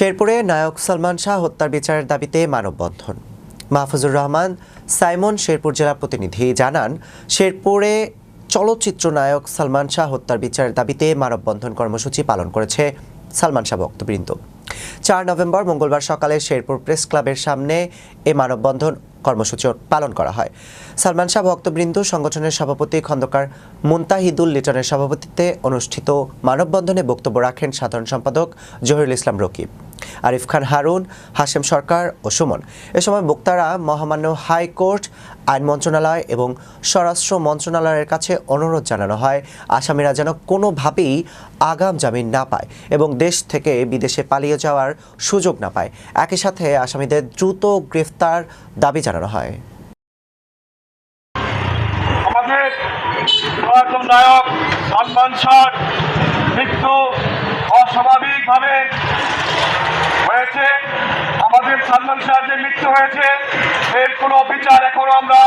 শেরপুরে নায়ক সালমান শাহ হত্যার বিচারের দাবিতে মানববন্ধন। মাহফুজুর রহমান, সাইমন শেরপুর জেলা প্রতিনিধি জানান, শেরপুরে চলচ্চিত্র নায়ক সালমান শাহ হত্যার বিচারের দাবিতে মানববন্ধন কর্মসূচি পালন করেছে সালমান শাহ ভক্তবৃন্দ। চার নভেম্বর মঙ্গলবার সকালে শেরপুর প্রেস ক্লাবের সামনে এ মানববন্ধন কর্মসূচি পালন করা হয়। সালমান শাহ ভক্তবৃন্দ সংগঠনের সভাপতি খন্দকার মুন্তাহিদুল লিটনের সভাপতিত্বে অনুষ্ঠিত মানববন্ধনে বক্তব্য রাখেন সাধারণ সম্পাদক জহিরুল ইসলাম রকিব। আরিফ খান হারুন, হাশেম সরকার ও সুমন। এ সময় বক্তারা মহামান্য হাইকোর্ট আইন মন্ত্রণালয় এবং স্বরাষ্ট্র মন্ত্রণালয়ের কাছে অনুরোধ জানানো হয়, আসামিরা যেন কোনোভাবেই আগাম জামিন না পায় এবং দেশ থেকে বিদেশে পালিয়ে যাওয়ার সুযোগ না পায়। একই সাথে আসামিদের দ্রুত গ্রেফতার দাবি জানানো হয়। নায়ক সালমান শাহর মৃত্যু অস্বাভাবিকভাবে হয়েছে। আমাদের সালমান যে মৃত্যু হয়েছে এর কোনো বিচার এখনও আমরা